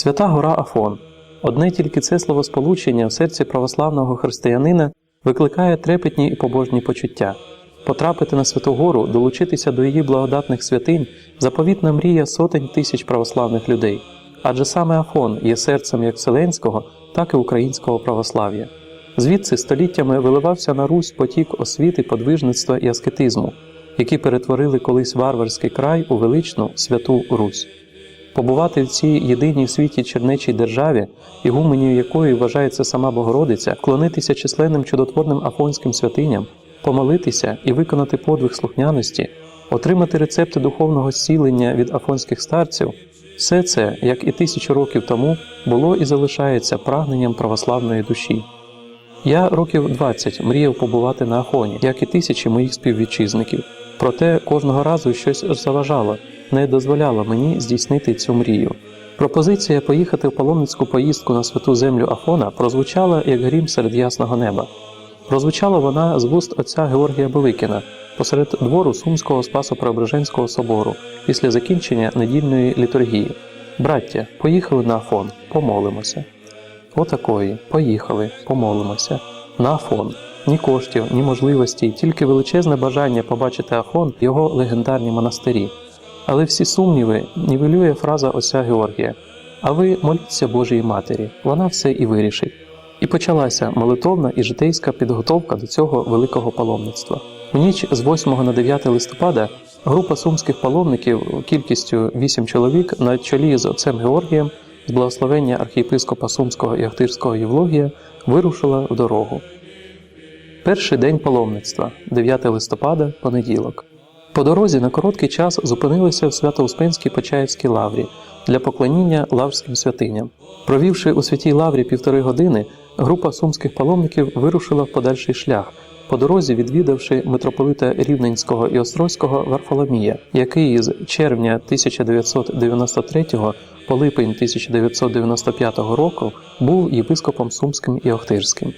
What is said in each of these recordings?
Свята гора Афон. Одне тільки це словосполучення в серці православного християнина викликає трепетні і побожні почуття. Потрапити на Святу Гору, долучитися до її благодатних святинь заповітна мрія сотень тисяч православних людей. Адже саме Афон є серцем як вселенського, так і українського православ'я. Звідси століттями виливався на Русь потік освіти, подвижництва і аскетизму, які перетворили колись варварський край у величну святу Русь. Побувати в цій єдиній світі чернечій державі, ігуменію якої вважається сама Богородиця, вклонитися численним чудотворним афонським святиням, помолитися і виконати подвиг слухняності, отримати рецепти духовного зцілення від афонських старців, все це, як і тисячу років тому, було і залишається прагненням православної душі. Я років 20 мріяв побувати на Афоні, як і тисячі моїх співвітчизників. Проте кожного разу щось заважало, не дозволяло мені здійснити цю мрію. Пропозиція поїхати в паломницьку поїздку на святу землю Афона прозвучала як грім серед ясного неба. Прозвучала вона з вуст отця Георгія Беликіна посеред двору Сумського Спасо-Преображенського собору після закінчення недільної літургії. Браття, поїхали на Афон, помолимося. Отакої, поїхали, помолимося. На Афон. Ні коштів, ні можливостей, тільки величезне бажання побачити Афон, його легендарні монастирі. Але всі сумніви нівелює фраза отця Георгія. А ви моліться Божій Матері, вона все і вирішить. І почалася молитовна і житейська підготовка до цього великого паломництва. У ніч з 8 на 9 листопада група сумських паломників кількістю 8 чоловік на чолі з отцем Георгієм з благословення архієпископа Сумського і Ахтирського Євлогія вирушила в дорогу. Перший день паломництва, 9 листопада, понеділок. По дорозі на короткий час зупинилися в Свято-Успенській Почаївській лаврі для поклоніння лаврським святиням. Провівши у святій лаврі півтори години, група сумських паломників вирушила в подальший шлях, по дорозі відвідавши митрополита Рівненського і Острозького Варфоломія, який з червня 1993 по липень 1995 року був єпископом Сумським і Охтирським.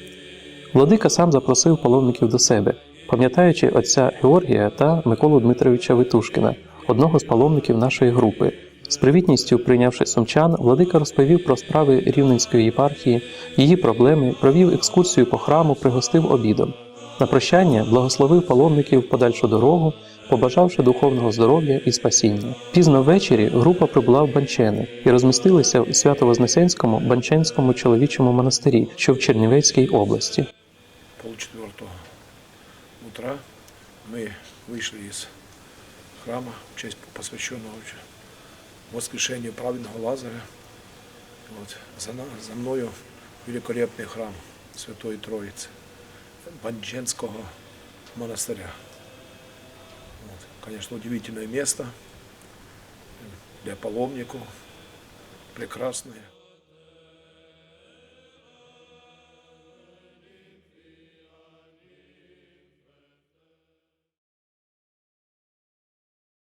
Владика сам запросив паломників до себе, пам'ятаючи отця Георгія та Миколу Дмитровича Витушкіна, одного з паломників нашої групи. З привітністю прийнявши сумчан, владика розповів про справи Рівненської єпархії, її проблеми, провів екскурсію по храму, пригостив обідом. На прощання благословив паломників подальшу дорогу, побажавши духовного здоров'я і спасіння. Пізно ввечері група прибула в Банчени і розмістилися в Свято-Вознесенському Банченському чоловічому монастирі, що в Чернівецькій області полчетвертого утра мы вышли из храма в честь посвященного воскрешению праведного Лазаря. Вот. За, на- за мною великолепный храм Святой Троицы, Банченского монастыря. Вот. Конечно, удивительное место для паломников, прекрасное.